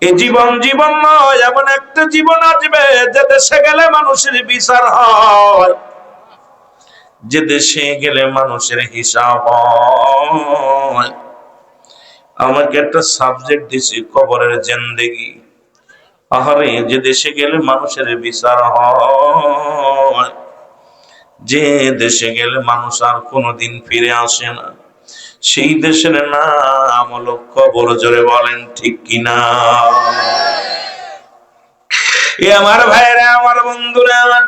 এই জীবন জীবন নয়, এমন একটা জীবন আসবে যে দেশে গেলে মানুষের বিচার হয়। যে দেশে গেলে মানুষের হিসাব হয়। আমাকে একটা সাবজেক্ট দিছি, কবরের জেন্দেগি। আহারে, যে দেশে গেলে মানুষের বিচার হয়। যে দেশে গেলে মানুষ আর কোনোদিন ফিরে আসে না। সেই দেশের নাম হলো কবর জোরে বলেন, ঠিক কিনা? এ আমার ভাইরা আমার বন্ধুরা আমার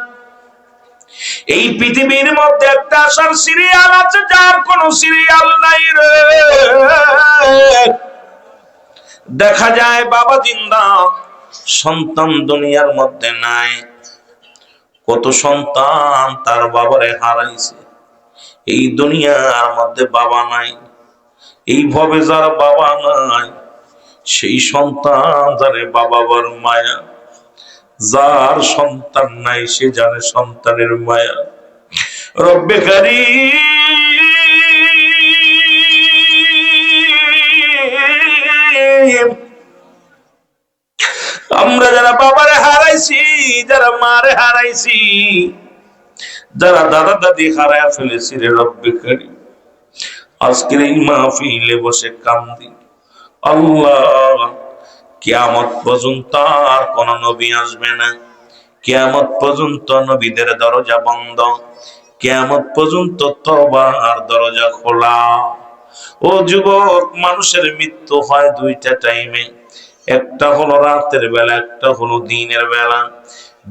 এই পৃথিবীর মধ্যে একটা আসার সিরিয়াল আছে, যার কোন সিরিয়াল নাই রে। দেখা যায় বাবা জিন্দা, সন্তান দুনিয়ার মধ্যে নাই। কত সন্তান তার বাবারে হারাইছে। এই দুনিয়ার মধ্যে বাবা নাই এইভাবে যার বাবা নাই, সেই সন্তান জানে বাবা বর মায়া, যার সন্তান নাই সে জানে সন্তানের মায়া। রব্বে কারি আমরা যারা বাবারে হারাইছি, যারা মারে হারাইছি যারা দাদা দাদি হারায় ফেলেছি রে রব্বে কারি আজকের এই মাহফিলে বসে কান্দি। আল্লাহ, কিয়ামত পর্যন্ত আর কোন নবী আসবে না। কিয়ামত পর্যন্ত নবীদের দরজা বন্ধ। কিয়ামত পর্যন্ত তবার দরজা খোলা। ও যুবক, মানুষের মৃত্যু হয় দুইটা টাইমে একটা হলো রাতের বেলা, একটা হলো দিনের বেলা।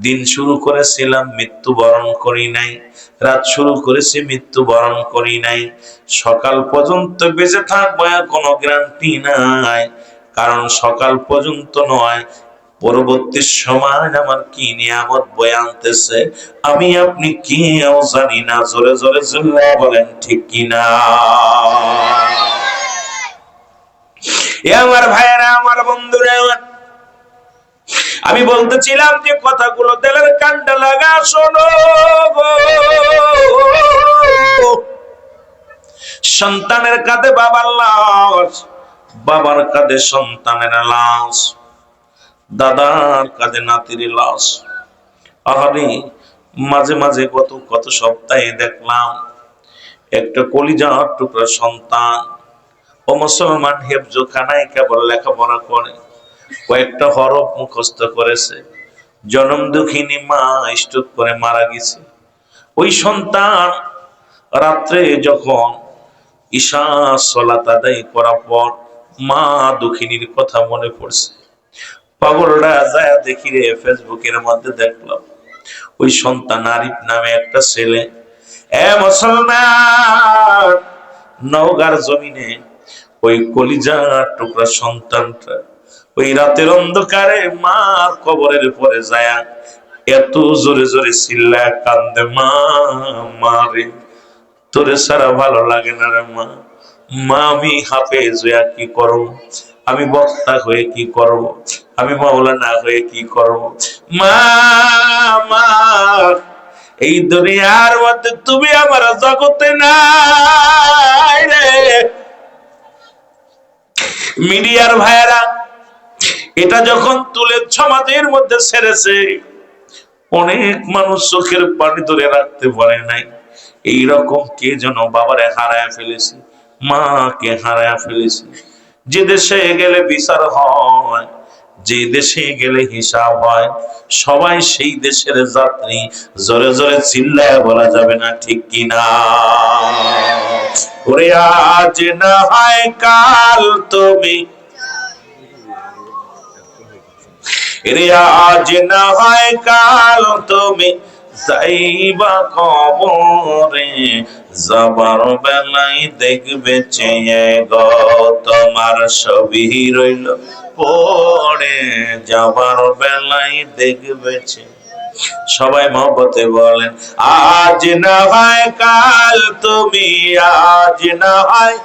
দিন শুরু করেছিলাম, মৃত্যু বরণ করি নাই। রাত শুরু করেছি, মৃত্যু বরণ করি নাই। সকাল পর্যন্ত বেঁচে থাকব কোনো গ্যারান্টি নাই। কারণ সকাল পর্যন্ত নয়, পরবর্তী সময় আমার কি নিয়ামত বয়ে আনতেছে, আমি আপনি কি জানি না। জোরে জোরে জোরে বলেন, ঠিক কিনা আমার ভাইয়েরা, আমার বন্ধুরা আমার আমি বলতেছিলাম যে কথাগুলো তেলের কান্ডা লাগা, শোনো সন্তানের কাঁধে বাবার লাশ, বাবার কাঁধে সন্তানের লাশ, দাদার কাঁধে নাতির লাশ। আহারে মাঝে মাঝে কত কত সপ্তাহে দেখলাম, একটা কলিজার টুকরা সন্তান, ও মুসলমান হেফজোখানায় কেবল লেখাপড়া করে। কয়েকটা হরফ মুখস্থ করেছে। জনম দুঃখিনী মা স্ট্রোক করে মারা গেছে। ওই সন্তান রাত্রে যখন ঈশা সলাত আদায় করার পর মা দুঃখিনীর কথা মনে পড়ছে। পাগলরা যায় দেখি রে, ফেসবুকের মধ্যে দেখলাম, ওই সন্তান আরিফ নামে একটা ছেলে। এ মুসলমান, নওগার জমিনে ওই কলিজার টুকরা সন্তানটা ওই রাতের অন্ধকারে মার কবরের পরে যায়। এত জোরে জোরে চিল্লা কান্দে, মা মারে তোরে সারা ভালো লাগে না রে মা। মা, আমি হাফেজ হইয়া কি করব? আমি বক্তা হয়ে কি করব? আমি মাওলানা হয়ে কি করব? মা মা, এই দুনিয়ার মধ্যে তুমি আমার জগতে রে। মিডিয়ার ভাইয়েরা এটা যখন তুলে সমাজের মধ্যে ছেড়েছে, অনেক মানুষ চোখের পানি ধরে রাখতে পারে নাই। এই রকম কে যেন বাবারে হারায় ফেলেছে, মাকে হারায় ফেলেছে। যে দেশে গেলে বিচার হয়, যে দেশে গেলে হিসাব হয়, সবাই সেই দেশের যাত্রী, জোরে জোরে চিল্লায় বলা যাবে না ঠিক কিনা। ওরে আজ না হয় কাল তুমি রে আজ না হয় কাল তুমি যাইবা কবরে, যাবার বেলায় দেখবে চেয়ে গো তোমার ছবি রইল পড়ে, যাবার বেলায় দেখবে সবাই মহব্বতে বলেন, আজ না হয় কাল তুমি, আজ না হয়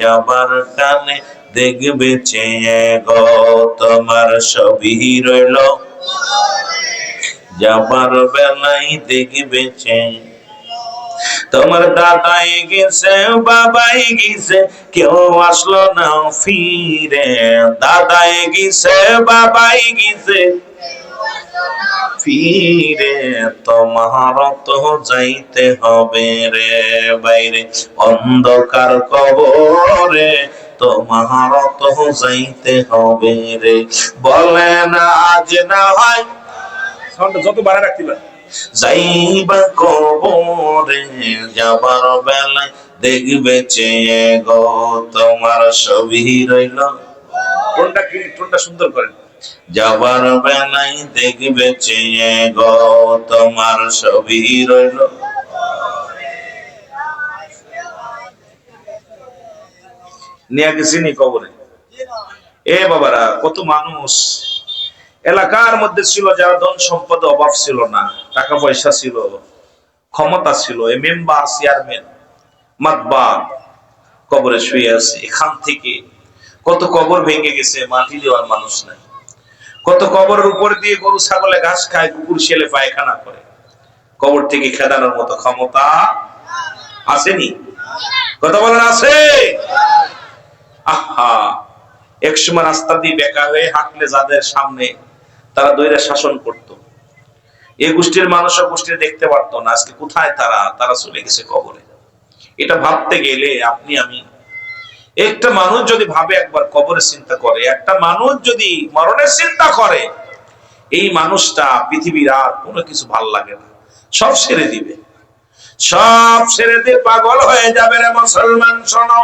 যাবার কানে দেখবে চেয়ে গো তোমার ছবি রইল। যাবার বেলায় দেখবে চেয়ে তোমার দাদাই গেছে, বাবাই গেছে, কেউ আসলো না ফিরে। দাদাই গেছে, বাবাই গেছে ফিরে তোমার তো যাইতে হবে রে। বাইরে অন্ধকার কবরে তোমার তো যাইতে হবে রে। বলে না আজ না হয়। যত বাড়ায় রাখতে পারে যাইবা কবরে যাবার বেলায় দেখবে চেয়ে গো তোমার ছবি রইল। টোনটা কি টোনটা সুন্দর করেন? যাবার বেলায় দেখবে চেয়ে গো, তোমার ছবি রইল। নিয়ে গেছিনি কবরে। এ বাবারা, কত মানুষ। এলাকার মধ্যে ছিল যারা ধন সম্পদ অভাব ছিল না, টাকা পয়সা ছিল, ক্ষমতা ছিল, এ মেম্বার, চেয়ারম্যান মাতবা কবরে শুয়ে আছে। এখান থেকে কত কবর ভেঙে গেছে, মাটি দেওয়ার মানুষ নাই। কত কবরের উপর দিয়ে গরু, ছাগলে ঘাস খায়, কুকুর, ছেলে পায়খানা করে। কবর থেকে খেদানোর মতো ক্ষমতা আসেনি? কথা বলেন, আছে? আহা! এক সময় রাস্তা দিয়ে বেকা হয়ে হাঁটলে যাদের সামনে, তারা দৈরা শাসন করত। এই গোষ্ঠীর মানুষ গোষ্ঠী দেখতে পারতো না, আজকে কোথায় তারা? তারা চলে গেছে কবরে। এটা ভাবতে গেলে আপনি, আমি একটা মানুষ যদি ভাবে একবার কবরের চিন্তা করে, একটা মানুষ যদি মরণের চিন্তা করে, এই মানুষটা পৃথিবীর আর কোনো কিছু ভালো লাগে না। সব ছেড়ে দিবে। সব ছেড়ে দিয়ে পাগল হয়ে যাবে রে মুসলমান, শোনো।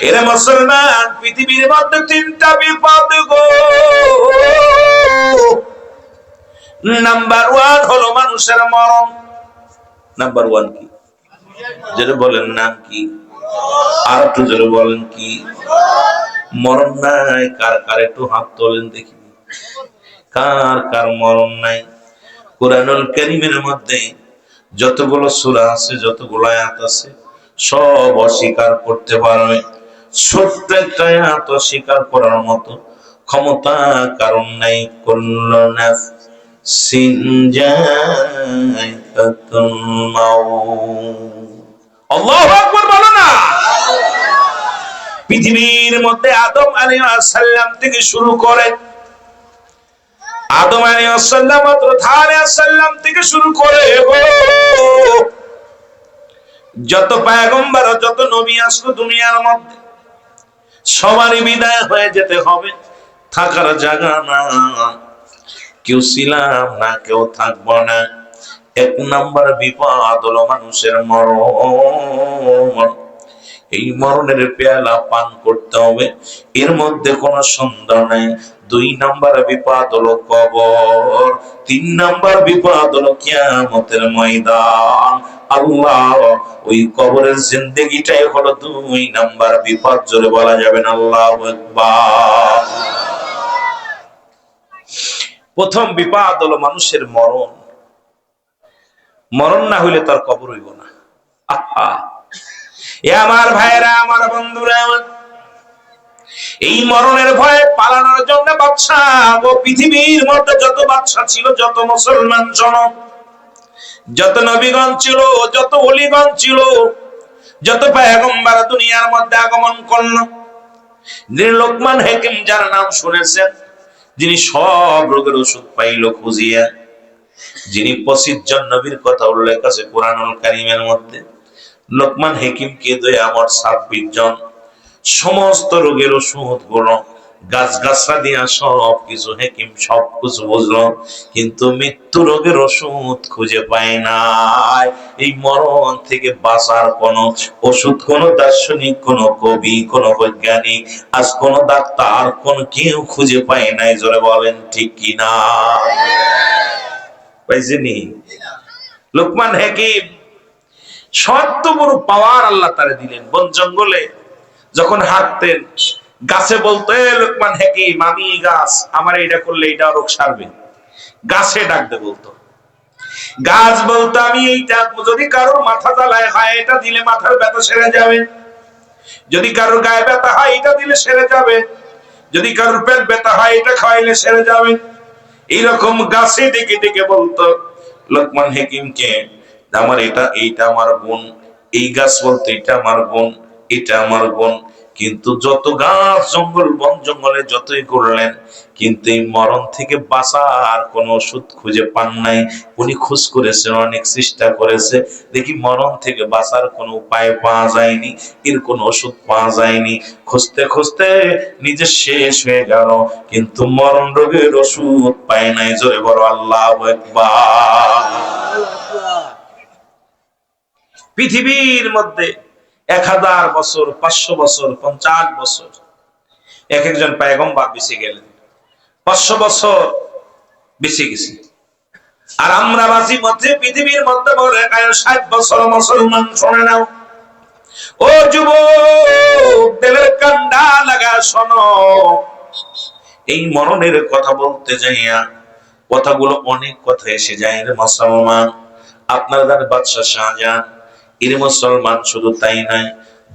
এরা মুসলমান, পৃথিবীর মধ্যে তিনটা বিপদ গো। নাম্বার ওয়ান হলো মানুষের মরণ। নাম্বার ওয়ান কি? যেটা বলেন নাম কি? আর একটু জোরে বলেন কি? মরণ নাই, কার কার একটু হাত তোলেন কার কার মরণ নাই? কোরআনুল মধ্যে যতগুলো সূরা আছে, যতগুলো আয়াত আছে, সব অস্বীকার করতে পারবে। ছোট্ট একটা আয়াত অস্বীকার করার মতো ক্ষমতা কারণ নাই। কুল্লু নাফসিন যায়কাতুল মাউত। আল্লাহু আকবার না পৃথিবীর মধ্যে আদম আলাইহিস সালাম থেকে শুরু করে আদম হাওয়া আলাইহিস সালাম থেকে শুরু করে যত পয়গম্বর, যত নবী আসলো দুনিয়ার মধ্যে, সবারই বিদায় হয়ে যেতে হবে। থাকার জায়গা না। কেউ ছিলাম না, কেউ থাকব না। এক নাম্বার বিপদ হলো মানুষের মরণ। এই মরণের পেয়ালা পান করতে হবে। এর মধ্যে কোনো সন্দেহ নেই। দুই নাম্বার বিপদ হলো কবর, তিন নাম্বার বিপদ হলো কিয়ামতের ময়দান। আল্লাহ, ওই কবরের জিন্দগিটাই হলো দুই নাম্বার বিপদ, জোরে বলা যাবে না? আল্লাহ প্রথম বিপদ হলো মানুষের মরণ। মরণ না হইলে তার কবর হইব না। আহা! আমার ভাইরা আমার বন্ধুরা, এই মরণের ভয়ে পালানোর জন্য বাচ্চা ও পৃথিবীর মধ্যে যত বাচ্চা ছিল, যত মুসলমান জনক, যত নবীগণ ছিল, যত অলিগণ ছিল, যত পায়গম্বার দুনিয়ার মধ্যে আগমন করল, যিনি লোকমান হেকিম, যার নাম শুনেছেন, যিনি সব রোগের ওষুধ পাইল খুঁজিয়া, যিনি পঁচিশ নবীর কথা উল্লেখ আছে কোরআনুল কারিমের মধ্যে। লোকমান হেকিম কে দয়ে আমার ছাব্বিশ জন সমস্ত রোগের ওষুধগুলো গাছ গাছরা দিয়া সব কিছু হেকিম সব কিছু বুঝলো কিন্তু মৃত্যু রোগের ওষুধ খুঁজে পায় নাই। এই মরণ থেকে বাঁচার কোন ওষুধ কোন দার্শনিক কোন কবি কোন বৈজ্ঞানিক আজ কোন ডাক্তার কোন কেউ খুঁজে পায় নাই জোরে বলেন ঠিক কিনা? পাইছেনি? লোকমান হাকিম সত্য বড় পাওয়ার আল্লাহ তারে দিলেন। বন জঙ্গলে যখন হাঁটতেন, গাছে বলতো, "এ লোকমান হাকিম আমি গাছ, আমার এটা করলে এটা রোগ সারবে। গাছে ডাকতে বলতো। গাছ বলতো, আমি এইটা যদি কারোর মাথা জ্বালায়, হয়, এটা দিলে মাথার ব্যথা সেরে যাবে। যদি কারোর গায়ে ব্যথা হয়, এটা দিলে সেরে যাবে। যদি কারোর পেট ব্যথা হয়, এটা খাওয়াইলে সেরে যাবে। এইরকম গাছে ডেকে ডেকে বলতো, লোকমান হেকিমকে আমার এটা, এইটা আমার গুণ এই গাছ বলতে এটা আমার গুণ এটা আমার গুণ কিন্তু যত গাছ, জঙ্গল, বন জঙ্গলে যতই করলেন, কিন্তু এই মরণ থেকে বাঁচার কোনো ওষুধ খুঁজে পান নাই। উনি খোঁজ করেছেন, অনেক চেষ্টা করেছে। দেখি মরণ থেকে বাঁচার কোনো উপায় পাওয়া যায়নি, এর কোনো ওষুধ পাওয়া যায়নি। খুঁজতে খুঁজতে নিজে শেষ হয়ে গেল, কিন্তু মরণ রোগের ওষুধ পায় নাই। জোরে বড় আল্লাহ পৃথিবীর মধ্যে এক হাজার বছর, পাঁচশো বছর, পঞ্চাশ বছর এক একজন পায়গম্বার বেঁচে গেলেন। পাঁচশো বছর বেঁচে গেছে। আর আমরা বাসি মধ্যে পৃথিবীর মধ্যে বলে ষাট বছর, মুসলমান, শোনে নাও। ও যুব দেলের কান্ডা লাগা শোনো। এই মরণের কথা বলতে যাইয়া কথাগুলো অনেক কথা এসে যায় রে মুসলমান। আপনার দ্বারা বাদশাহ শাহজাহান। এর মুসলমান, শুধু তাই নাই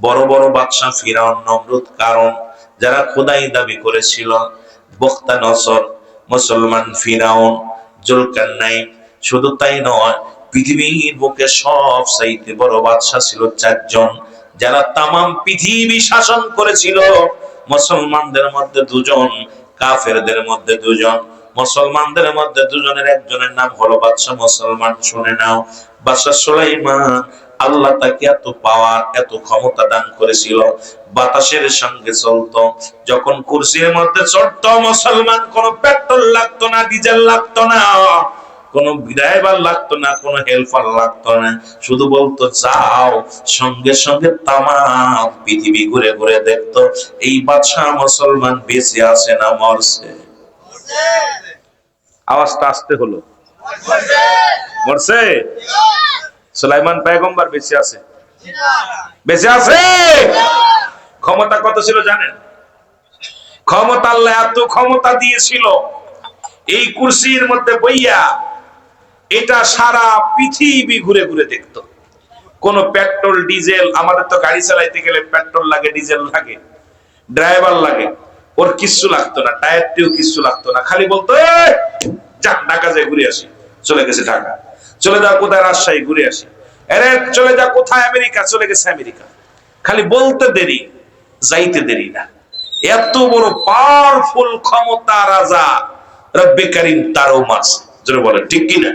বড় বড় বাদশাহ ফিরাউন নমরুদ কারণ যারা খোদাই দাবি করেছিল, বক্তা নসর মুসলমান ফিরাউন জুলকান্নাইন শুধু তাই নয়, পৃথিবীর বুকে সব চাইতে বড় বাদশাহ ছিল চারজন, যারা তামাম পৃথিবী শাসন করেছিল। মুসলমানদের মধ্যে দুজন, কাফেরদের মধ্যে দুজন, মুসলমানদের মধ্যে দুজনের একজনের নাম হলো বাদশাহ মুসলমান, শুনে নাও। বাদশাহ সুলাইমান আল্লাহ তাকে এত পাওয়ার এত ক্ষমতা দান করেছিল। বাতাসের সঙ্গে চলতো। যখন কুরসির মধ্যে চড়তো মুসলমান কোন পেট্রোল লাগতো না ডিজেল লাগতো না। কোন ড্রাইভার লাগতো না কোন হেল্পার লাগতো না। শুধু বলতো যাও। সঙ্গে সঙ্গে তামাম পৃথিবী ঘুরে ঘুরে দেখতো এই বাদশাহ মুসলমান বেঁচে আছে না মরছে? আওয়াজটা আসতে হলো। মরছে। সুলাইমান পেগম্বর বেঁচে আছে। বেঁচে আছে? ক্ষমতা কত ছিল জানেন? ক্ষমতা আল্লাহ এত ক্ষমতা দিয়েছিল এই কুরসির মধ্যে বইয়া এটা সারা পৃথিবী ঘুরে ঘুরে দেখতো। কোন পেট্রোল ডিজেল আমাদের তো গাড়ি চালাইতে গেলে পেট্রোল লাগে ডিজেল লাগে ড্রাইভার লাগে ওর কিচ্ছু লাগতো না টায়ারটিও কিচ্ছু লাগতো না। খালি বলতো "এই, যা ঢাকা যায় ঘুরে আসি। চলে গেছে ঢাকা। চলে যাও কোথায়? রাজশাহী, ঘুরে আসি। আরে, চলে যা কোথায়? আমেরিকা, চলে গেছে আমেরিকা। খালি বলতে দেরি, যাইতে দেরি না। এত বড় পাওয়ারফুল ক্ষমতা রাজা রব্বে কারিম তারও মাছ। জোরে বলে ঠিক কিনা?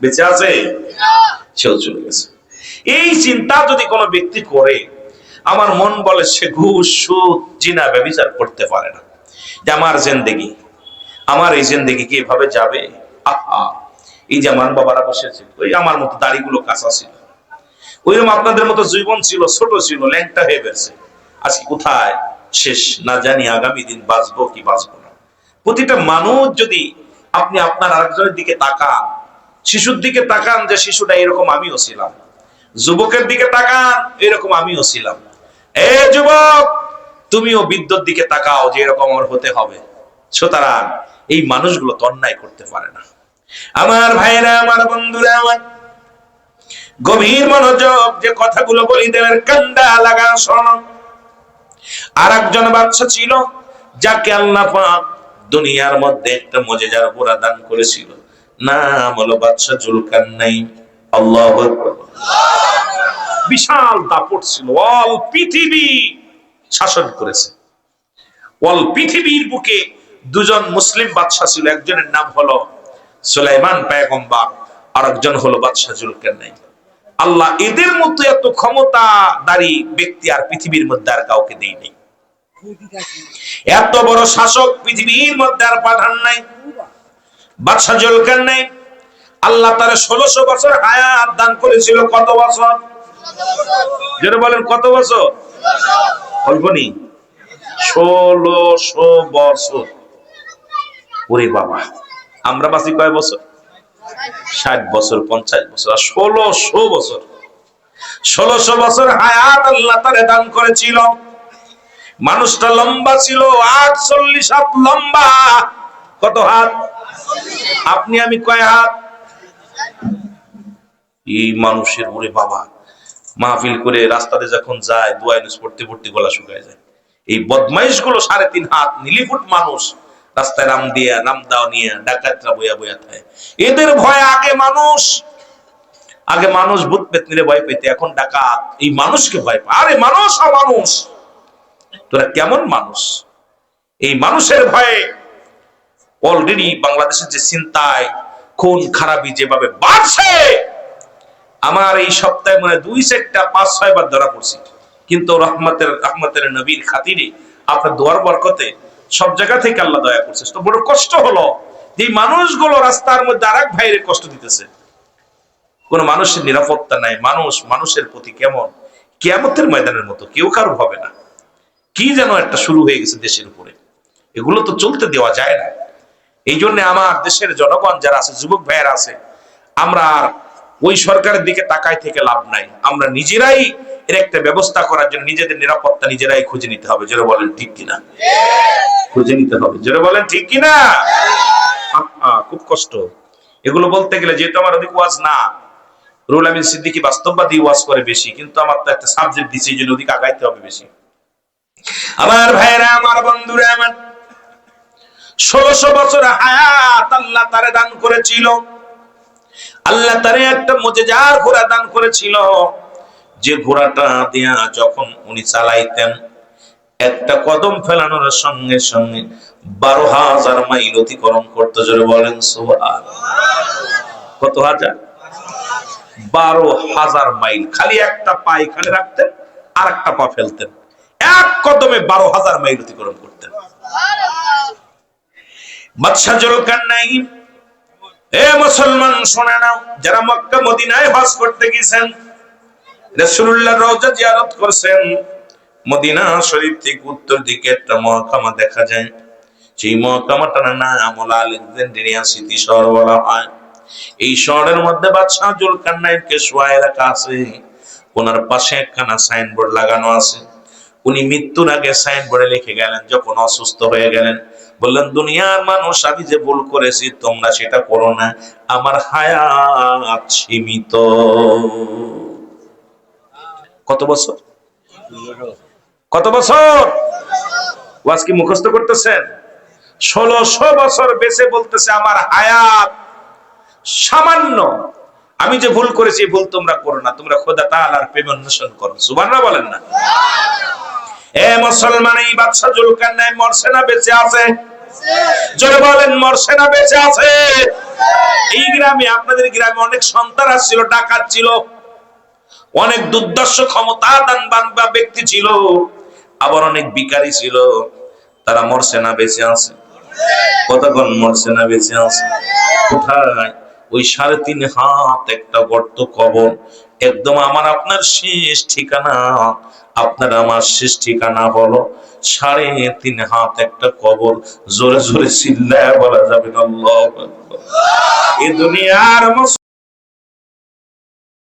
বেঁচে আছে? সেও চলে গেছে। এই চিন্তা যদি কোনো ব্যক্তি করে, আমার মন বলে সে ঘুষ, সুদ, জিনা ব্যবচার করতে পারে না। যে আমার জেন্দেগি, আমার এই জেন্দেগি কি এভাবে যাবে? আহা! এই যে আমার বাবারা বসেছে, ওই আমার মতো দাড়িগুলো কাঁচা ছিল। ওইরকম আপনাদের মতো জীবন ছিল, ছোট ছিল, ল্যাংটা হয়ে গেছে। আজকে কোথায়? শেষ, না জানি আগামী দিন বাঁচবো কি বাঁচবো না। প্রতিটা মানুষ যদি আপনি আপনার আরেকজনের দিকে তাকান, শিশুর দিকে তাকান যে, শিশুটা এরকম আমিও ছিলাম। যুবকের দিকে তাকান, এরকম আমিও ছিলাম। এ যুবক, তুমিও বিদ্যুৎ দিকে তাকাও যে, এরকম আমার হতে হবে। সুতরাং এই মানুষগুলো তো অন্যায় করতে পারে না। আমার ভাইরা আমার বন্ধুরা, আমার গভীর মনোযোগ যে কথাগুলো বলি দেবের কান্দা লাগা শোনো। আর একজন বাচ্চা ছিল, যাকে আল্লাহ দুনিয়ার মধ্যে একটা মজেজার পুরা দান করেছিল। নাম হলো বাচ্চা জুলকান নাই আল্লাহ বিশাল দাপট ছিল অল পৃথিবী শাসন করেছে। অল পৃথিবীর বুকে দুজন মুসলিম বাদশা ছিল, একজনের নাম হলো সুলাইমান পেগম্বার আর একজন হলো বাদশাহ জুলকারনাইন আল্লাহ এদের মতো এত ক্ষমতাদারী ব্যক্তি আর পৃথিবীর মধ্যে আর কাউকে দেয়নি এত বড় শাসক পৃথিবীর মধ্যে আর পাঠান নাই। বাদশাহ জুলকারনাইন আল্লাহ তার ষোলোশো বছর হায়াত দান করেছিল, কত বছর? যেটা বলেন, কত বছর? অল্প নেই। ষোলোশো বছর। ওরে বাবা। আমরা বাঁচি কয় বছর? ষাট বছর, পঞ্চাশ বছর আর ষোলোশো বছর। ষোলোশো বছর হায়াত আল্লাহ তারে দান করেছিল। মানুষটা লম্বা ছিল, আটচল্লিশ হাত লম্বা। কত হাত? আপনি, আমি কয় হাত? এই মানুষের ওরে বাবা। মাহফিল করে রাস্তাতে যখন যায়, দোয়া ইউনুস পড়তে পড়তে গলা শুকায় যায়। এই বদমাইশগুলো সাড়ে তিন হাত, নিলিফুট মানুষ। রাস্তায় নাম দিয়া, নাম দাও নিয়ে, ডাকাতরা বইয়া বইয়া থাকে। এদের ভয় আগে মানুষ আগে মানুষ ভূত পেতনিরে ভয় পেতে এখন ডাকাত। এই মানুষকে ভয় পায়। আরে মানুষ আর মানুষ, তোরা কেমন মানুষ? এই মানুষের ভয়ে অলরেডি বাংলাদেশের যে চিন্তায়, খুন খারাপি যেভাবে বাড়ছে, আমার এই সপ্তাহে মনে দুই সেক্টা পাঁচ ছয় বার ধরা পড়ছি। কিন্তু রহমতের রহমতের নবীর খাতিরে আপনার দোয়ার বরকতে সব জায়গা থেকে আল্লাহ দয়া করছে। তো বড় কষ্ট হলো যে মানুষগুলো রাস্তার মধ্যে আর এক ভাইয়ের কষ্ট দিতেছে। কোন মানুষের নিরাপত্তা নাই। মানুষ মানুষের প্রতি কেমন? কেয়ামতের ময়দানের মতো। কেউ কারও হবে না। কি যেন একটা শুরু হয়ে গেছে দেশের উপরে। এগুলো তো চলতে দেওয়া যায় না। এই জন্য আমার দেশের জনগণ যারা আছে, যুবক ভাইয়েরা আছে, আমরা ওই সরকারের দিকে তাকাই থেকে লাভ নাই। আমরা নিজেরাই এর একটা ব্যবস্থা করার জন্য নিজেদের নিরাপত্তা নিজেরাই খুঁজে নিতে হবে। যেটা বলেন, ঠিক কিনা? খুঁজে নিতে হবে। যেটা বলেন, ঠিক কিনা? খুব কষ্ট। এগুলো বলতে গেলে যেহেতু আমার অধিক ওয়াজ না রুল আমিন সিদ্দিকি বাস্তববাদী ওয়াজ করে বেশি, কিন্তু আমার তো একটা সাবজেক্ট দিচ্ছে এই জন্য ওদিকে আগাইতে হবে বেশি। আমার ভাইরা, আমার বন্ধুরা, আমার ষোলশো বছর হায়াত আল্লাহ তারে দান করেছিল। আল্লাহ তারে একটা মজেজার ঘোড়া দান করেছিল। যে ঘোড়াটা দিয়া যখন উনি চালাইতেন, একটা কদম ফেলানোর সঙ্গে সঙ্গে বারো হাজার মাইল অতিক্রম করতে জোরে বলেন কত হাজার? বারো হাজার মাইল। খালি একটা পা এখানে রাখতেন আর একটা পা ফেলতেন। এক কদমে বারো হাজার মাইল অতিক্রম করতেন। বাদশাহ জুলকারনাইন এ মুসলমান, শোনে নাও, যারা মক্কা, মদিনায় হজ করতে গেছেন রাসূলুল্লাহ রওজা জিয়ারত করছেন। মদিনা শরীফ থেকে উত্তর দিকে একটা মহকামা দেখা যায়। সেই মহকামাটার নাম হলো আলেকজান্ড্রিয়া সিটি শহর বলা হয়। এই শহরের মধ্যে বাদশাহ জুলকারনাইনকে শোয়ায় রাখা আছে। ওনার পাশে একখানা সাইনবোর্ড লাগানো আছে। উনি মৃত্যুর আগে সাইনবোর্ডে লিখে গেলেন, যখন অসুস্থ হয়ে গেলেন। বললেন, দুনিয়ার মানুষ, আমি যে ভুল করেছি, তোমরা সেটা করো না। আমার হায়াত সীমিত। কত বছর? কত বছর? ওয়াজ কি মুখস্থ করতেছেন? ষোলোশো বছর বেঁচে বলতেছে আমার হায়াত সামান্য। আমি যে ভুল করেছি ভুল তোমরা করো না। তোমরা খোদা তাআলার প্রেম অন্বেষণ করো। সুবহানাল্লাহ বলেন না। এ মুসলমান, এই বাদশা জুলকারনাইন মরছে না, বেঁচে আছে? জোরে বলেন, মরছে না, বেঁচে আছে? এই গ্রামে, আপনাদের গ্রামে অনেক সন্তান আসছিল, ডাকাত ছিল। অনেক দুর্দর্শ ক্ষমতা দান বা ব্যক্তি ছিল, আবার অনেক বিকারী ছিল। তারা মরছে না, বেঁচে আছে। কতক্ষণ মরছে না, বেঁচে আছে? কোথায়? ওই সাড়ে তিন হাত একটা গর্ত কবর। একদম আমার আপনার শেষ ঠিকানা। আপনার আমার শেষ ঠিকানা হলো সাড়ে তিন হাত একটা কবর। জোরে জোরে চিল্লায় বলা যাবে এ দুনিয়ার